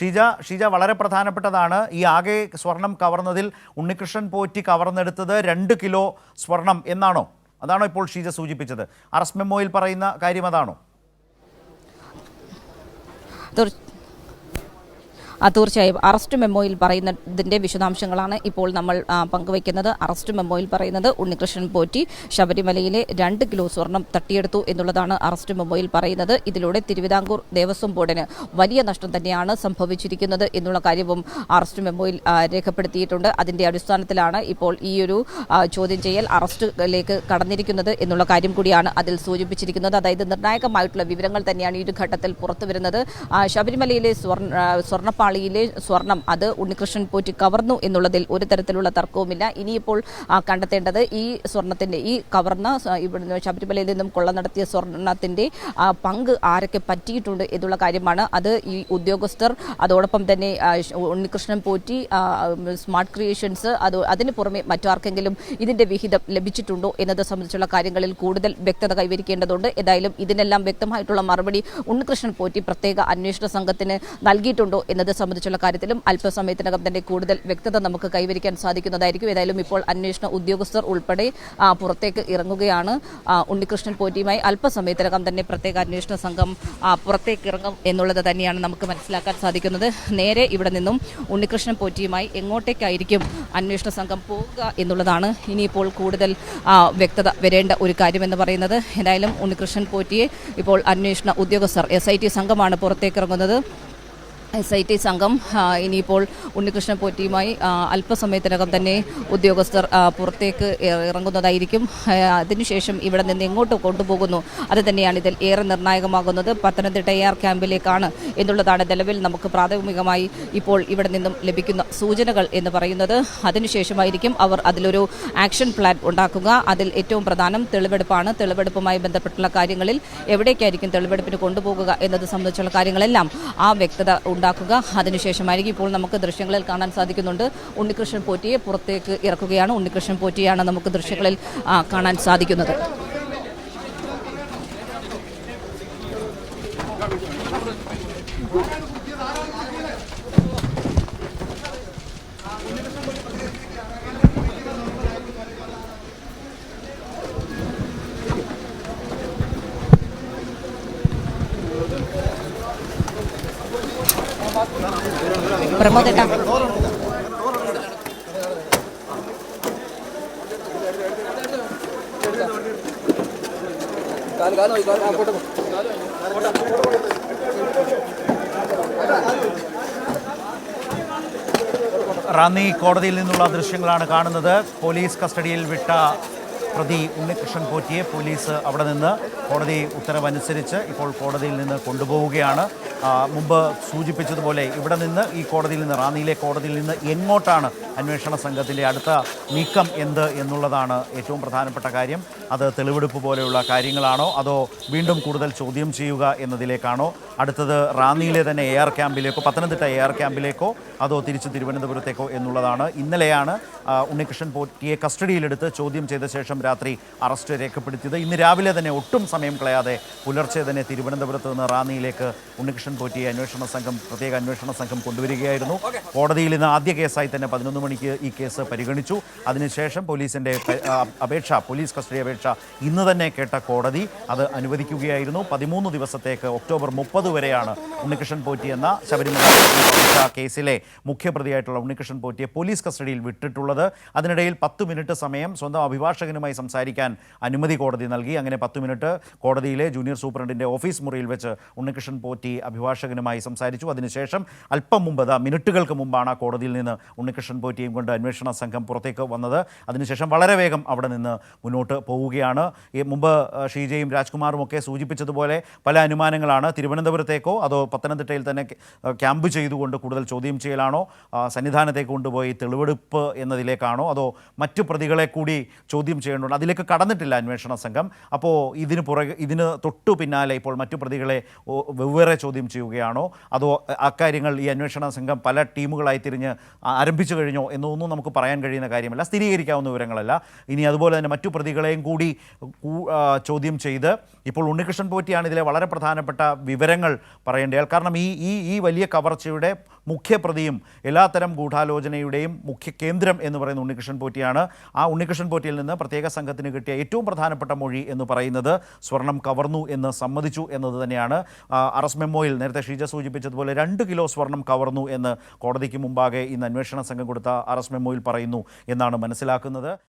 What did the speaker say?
ഷീജ ഷീജ വളരെ പ്രധാനപ്പെട്ടതാണ്. ഈ ആകെ സ്വർണം കവർന്നതിൽ ഉണ്ണികൃഷ്ണൻ പോറ്റി കവർന്നെടുത്തത് രണ്ട് കിലോ സ്വർണം എന്നാണോ? അതാണോ ഇപ്പോൾ ഷീജ സൂചിപ്പിച്ചത്. അറസ്റ്റ് മെമ്മോയിൽ പറയുന്ന കാര്യം അതാണോ? തീർച്ചയായും അറസ്റ്റ് മെമ്മോയിൽ പറയുന്നതിന്റെ വിശദാംശങ്ങളാണ് ഇപ്പോൾ നമ്മൾ പങ്കുവയ്ക്കുന്നത്. അറസ്റ്റ് മെമ്മോയിൽ പറയുന്നത് ഉണ്ണികൃഷ്ണൻ പോറ്റി ശബരിമലയിലെ രണ്ട് കിലോ സ്വർണം തട്ടിയെടുത്തു എന്നുള്ളതാണ് അറസ്റ്റ് മെമ്മോയിൽ പറയുന്നത്. ഇതിലൂടെ തിരുവിതാംകൂർ ദേവസ്വം ബോർഡിന് വലിയ നഷ്ടം തന്നെയാണ് സംഭവിച്ചിരിക്കുന്നത് എന്നുള്ള കാര്യവും അറസ്റ്റ് മെമ്മോയിൽ രേഖപ്പെടുത്തിയിട്ടുണ്ട്. അതിന്റെ അടിസ്ഥാനത്തിലാണ് ഇപ്പോൾ ഈ ഒരു ചോദ്യം ചെയ്യൽ അറസ്റ്റിലേക്ക് കടന്നിരിക്കുന്നത് എന്നുള്ള കാര്യം കൂടിയാണ് അതിൽ സൂചിപ്പിച്ചിരിക്കുന്നത്. അതായത് നിർണായകമായിട്ടുള്ള വിവരങ്ങൾ തന്നെയാണ് ഈ ഒരു ഘട്ടത്തിൽ പുറത്തുവരുന്നത്. ശബരിമലയിലെ സ്വർണ ആ, സ്വർണപ്പാളിയിലെ സ്വർണം അത് ഉണ്ണികൃഷ്ണൻ പോറ്റി കവർന്നു എന്നുള്ളതിൽ ഒരു തരത്തിലുള്ള തർക്കവുമില്ല. ഇനിയിപ്പോൾ കണ്ടെത്തേണ്ടത് ഈ സ്വർണത്തിന്റെ ഈ കവർന്ന ഇവിടുന്ന് ശബരിമലയിൽ നിന്നും കൊള്ള നടത്തിയ സ്വർണത്തിന്റെ പങ്ക് ആരൊക്കെ പറ്റിയിട്ടുണ്ട് എന്നുള്ള കാര്യമാണ്. അത് ഈ ഉദ്യോഗസ്ഥർ അതോടൊപ്പം തന്നെ ഉണ്ണികൃഷ്ണൻ പോറ്റി സ്മാർട്ട് ക്രിയേഷൻസ് അത് അതിന് പുറമെ മറ്റാർക്കെങ്കിലും ഇതിന്റെ വിഹിതം ലഭിച്ചിട്ടുണ്ടോ എന്നത് സംബന്ധിച്ചുള്ള കാര്യങ്ങളിൽ കൂടുതൽ വ്യക്തത കൈവരിക്കേണ്ടതുണ്ട്. ഏതായാലും ഇതിനെല്ലാം വ്യക്തമായിട്ടുള്ള മറുപടി ഉണ്ണികൃഷ്ണൻ പോറ്റി പ്രത്യേക അന്വേഷണ സംഘത്തിന് നൽകിയിട്ടുണ്ടോ എന്നത് സംബന്ധിച്ചുള്ള കാര്യത്തിലും അല്പസമയത്തിനകം തന്നെ കൂടുതൽ വ്യക്തത നമുക്ക് കൈവരിക്കാൻ സാധിക്കുന്നതായിരിക്കും. ഏതായാലും ഇപ്പോൾ അന്വേഷണ ഉദ്യോഗസ്ഥർ ഉൾപ്പെടെ പുറത്തേക്ക് ഇറങ്ങുകയാണ്. ഉണ്ണികൃഷ്ണൻ പോറ്റിയുമായി അല്പസമയത്തിനകം തന്നെ പ്രത്യേക അന്വേഷണ സംഘം പുറത്തേക്ക് ഇറങ്ങും എന്നുള്ളത് തന്നെയാണ് നമുക്ക് മനസ്സിലാക്കാൻ സാധിക്കുന്നത്. നേരെ ഇവിടെ നിന്നും ഉണ്ണികൃഷ്ണൻ പോറ്റിയുമായി എങ്ങോട്ടേക്കായിരിക്കും അന്വേഷണ സംഘം പോവുക എന്നുള്ളതാണ് ഇനിയിപ്പോൾ കൂടുതൽ വ്യക്തത വരേണ്ട ഒരു കാര്യമെന്ന് പറയുന്നത്. എന്തായാലും ഉണ്ണികൃഷ്ണൻ പോറ്റിയെ ഇപ്പോൾ അന്വേഷണ ഉദ്യോഗസ്ഥർ എസ് സംഘമാണ് പുറത്തേക്ക് ഇറങ്ങുന്നത്. എസ് ഐ ടി സംഘം ഇനിയിപ്പോൾ ഉണ്ണികൃഷ്ണൻ പോറ്റിയുമായി അല്പസമയത്തിനകം തന്നെ ഉദ്യോഗസ്ഥർ പുറത്തേക്ക് ഇറങ്ങുന്നതായിരിക്കും. അതിനുശേഷം ഇവിടെ നിന്ന് എങ്ങോട്ട് കൊണ്ടുപോകുന്നു അത് തന്നെയാണ് ഇതിൽ ഏറെ നിർണായകമാകുന്നത്. പത്തനംതിട്ട എ ആർ ക്യാമ്പിലേക്കാണ് എന്നുള്ളതാണ് നിലവിൽ നമുക്ക് പ്രാഥമികമായി ഇപ്പോൾ ഇവിടെ നിന്നും ലഭിക്കുന്ന സൂചനകൾ എന്ന് പറയുന്നത്. അതിനുശേഷമായിരിക്കും അവർ അതിലൊരു ആക്ഷൻ പ്ലാൻ ഉണ്ടാക്കുക. അതിൽ ഏറ്റവും പ്രധാനം തെളിവെടുപ്പാണ്. തെളിവെടുപ്പുമായി ബന്ധപ്പെട്ടുള്ള കാര്യങ്ങളിൽ എവിടേക്കായിരിക്കും തെളിവെടുപ്പിന് കൊണ്ടുപോകുക എന്നത് സംബന്ധിച്ചുള്ള കാര്യങ്ങളെല്ലാം ആ വ്യക്തത ഉണ്ടാക്കുക. അതിനുശേഷമായിരിക്കും ഇപ്പോൾ നമുക്ക് ദൃശ്യങ്ങളിൽ കാണാൻ സാധിക്കുന്നുണ്ട്. ഉണ്ണികൃഷ്ണൻ പോറ്റിയെ പുറത്തേക്ക് ഇറക്കുകയാണ്. ഉണ്ണികൃഷ്ണൻ പോറ്റിയാണ് നമുക്ക് ദൃശ്യങ്ങളിൽ കാണാൻ സാധിക്കുന്നത്. പ്രമോദേട്ടാ. റാന്നി കോടതിയിൽ നിന്നുള്ള ദൃശ്യങ്ങളാണ് കാണുന്നത്. പോലീസ് കസ്റ്റഡിയിൽ വിട്ട പ്രതി ഉണ്ണികൃഷ്ണൻ പോറ്റിയെ പോലീസ് അവിടെ നിന്ന് കോടതി ഉത്തരവനുസരിച്ച് ഇപ്പോൾ കോടതിയിൽ നിന്ന് കൊണ്ടുപോവുകയാണ്. മുമ്പ് സൂചിപ്പിച്ചതുപോലെ ഇവിടെ നിന്ന് ഈ കോടതിയിൽ നിന്ന് റാന്നിയിലെ കോടതിയിൽ നിന്ന് എങ്ങോട്ടാണ് അന്വേഷണ സംഘത്തിന്റെ അടുത്ത നീക്കം എന്ത് എന്നുള്ളതാണ് ഏറ്റവും പ്രധാനപ്പെട്ട കാര്യം. അത് തെളിവെടുപ്പ് പോലെയുള്ള കാര്യങ്ങളാണോ? അതോ വീണ്ടും കൂടുതൽ ചോദ്യം ചെയ്യുക എന്നതിലേക്കാണോ? അടുത്തത് റാന്നിയിലെ തന്നെ എ ആർ ക്യാമ്പിലേക്കോ പത്തനംതിട്ട എ ആർ ക്യാമ്പിലേക്കോ അതോ തിരിച്ച് തിരുവനന്തപുരത്തേക്കോ എന്നുള്ളതാണ് ഇന്നലെയാണ് ഉണ്ണികൃഷ്ണൻ പോറ്റിയെ കസ്റ്റഡിയിലെടുത്ത് ചോദ്യം ചെയ്ത ശേഷം രാത്രി അറസ്റ്റ് രേഖപ്പെടുത്തിയത്. ഇന്ന് രാവിലെ തന്നെ ഒട്ടും സമയം കളയാതെ പുലർച്ചെ തന്നെ തിരുവനന്തപുരത്ത് നിന്ന് റാന്നിയിലേക്ക് ഉണ്ണികൃഷ്ണൻ പോറ്റിയെ അന്വേഷണ സംഘം പ്രത്യേക അന്വേഷണ സംഘം കൊണ്ടുവരികയായിരുന്നു. കോടതിയിൽ ഇന്ന് ആദ്യ കേസായി തന്നെ പതിനൊന്ന് മണിക്ക് ഈ കേസ് പരിഗണിച്ചു. അതിനുശേഷം പോലീസിന്റെ അപേക്ഷ പോലീസ് കസ്റ്റഡി അപേക്ഷ ഇന്ന് തന്നെ കേട്ട കോടതി അത് അനുവദിക്കുകയായിരുന്നു. പതിമൂന്ന് ദിവസത്തേക്ക് ഒക്ടോബർ മുപ്പത് വരെയാണ് ഉണ്ണികൃഷ്ണൻ പോറ്റി എന്ന ശബരിമല കേസിലെ മുഖ്യപ്രതിയായിട്ടുള്ള ഉണ്ണികൃഷ്ണൻ പോറ്റിയെ പോലീസ് കസ്റ്റഡിയിൽ വിട്ടിട്ടുള്ളത്. അതിനിടയിൽ പത്ത് മിനിറ്റ് സമയം സ്വന്തം അഭിഭാഷകനുമായി സംസാരിക്കാൻ അനുമതി കോടതി നൽകി. അങ്ങനെ പത്ത് മിനിറ്റ് കോടതിയിലെ ജൂനിയർ സൂപ്രണ്ടിന്റെ ഓഫീസ് മുറിയിൽ വെച്ച് ഉണ്ണികൃഷ്ണൻ പോറ്റി അഭിഭാഷകനുമായി സംസാരിച്ചു. അതിനുശേഷം അല്പം മുമ്പ് മിനിറ്റുകൾക്ക് മുമ്പാണ് കോടതിയിൽ നിന്ന് ഉണ്ണികൃഷ്ണൻ പോറ്റിയും കൊണ്ട് അന്വേഷണ സംഘം പുറത്തേക്ക് വന്നത്. അതിനുശേഷം വളരെ വേഗം അവിടെ നിന്ന് മുന്നോട്ട് പോവുകയാണ്. ഈ മുമ്പ് ഷീജയും രാജ്കുമാറും ഒക്കെ സൂചിപ്പിച്ചതുപോലെ പല അനുമാനങ്ങളാണ്. തിരുവനന്തപുരത്തേക്കോ അതോ പത്തനംതിട്ടയിൽ തന്നെ ക്യാമ്പ് ചെയ്തുകൊണ്ട് കൂടുതൽ ചോദ്യം ചെയ്യലാണോ? സന്നിധാനത്തേക്ക് കൊണ്ടുപോയി തെളിവെടുപ്പ് എന്നതിലേക്കാണോ? അതോ മറ്റു പ്രതികളെ കൂടി ചോദ്യം ചെയ്യേണ്ടതുണ്ട്? അതിലേക്ക് കടന്നിട്ടില്ല അന്വേഷണ സംഘം. അപ്പോൾ ഇതിന് പുറകെ ഇതിന് തൊട്ടു പിന്നാലെ ഇപ്പോൾ മറ്റു പ്രതികളെ വെവ്വേറെ ചോദ്യം ചെയ്യുകയാണോ? അതോ അക്കാര്യങ്ങൾ ഈ അന്വേഷണ സംഘം പല ടീമുകളായി തിരിഞ്ഞ് ആരംഭിച്ചു കഴിഞ്ഞോ എന്നൊന്നും നമുക്ക് പറയാൻ കഴിയുന്ന കാര്യമല്ല. സ്ഥിരീകരിക്കാവുന്ന വിവരങ്ങളല്ല. ഇനി അതുപോലെ തന്നെ മറ്റു പ്രതികളെയും കൂടി കൂ- ആ, ചോദ്യം ചെയ്ത് ഇപ്പോൾ ഉണ്ണികൃഷ്ണൻ പോറ്റിയാണ് ഇതിലെ വളരെ പ്രധാനപ്പെട്ട വിവരങ്ങൾ പറയേണ്ടത് കാരണം ഈ ഈ ഈ വലിയ കവർച്ചയുടെ മുഖ്യപ്രതിയും എല്ലാത്തരം ഗൂഢാലോചനയുടെയും മുഖ്യ കേന്ദ്രം എന്ന് പറയുന്ന ഉണ്ണികൃഷ്ണൻ പോറ്റിയാണ്. ആ ഉണ്ണികൃഷ്ണൻ പോറ്റിയിൽ നിന്ന് പ്രത്യേക സംഘത്തിന് കിട്ടിയ ഏറ്റവും പ്രധാനപ്പെട്ട മൊഴി എന്ന് പറയുന്നത് സ്വർണം കവർന്നു എന്ന് സമ്മതിച്ചു എന്നത് തന്നെയാണ്. അറസ്റ്റ് മെമ്മോയിൽ നേരത്തെ ഷീജ സൂചിപ്പിച്ചതുപോലെ രണ്ട് കിലോ സ്വർണം കവർന്നു എന്ന് കോടതിക്ക് മുമ്പാകെ ഇന്ന് അന്വേഷണ സംഘം കൊടുത്ത അറസ്റ്റ് മെമ്മോയിൽ പറയുന്നു എന്നാണ് മനസ്സിലാക്കുന്നത്.